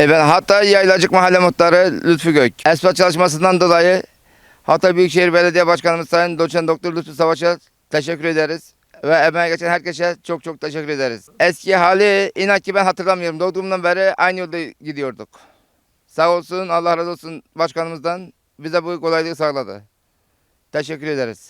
Evet, Hatay Yaylacık Mahalle Muhtarı Lütfü Gök. Espa çalışmasından dolayı Hatay Büyükşehir Belediye Başkanımız Sayın Doçent Doktor Lütfü Savaş'a teşekkür ederiz. Ve emeğe geçen herkese çok çok teşekkür ederiz. Eski hali inan ki ben hatırlamıyorum. Doğduğumdan beri aynı yolda gidiyorduk. Sağ olsun Allah razı olsun başkanımızdan bize bu kolaylığı sağladı. Teşekkür ederiz.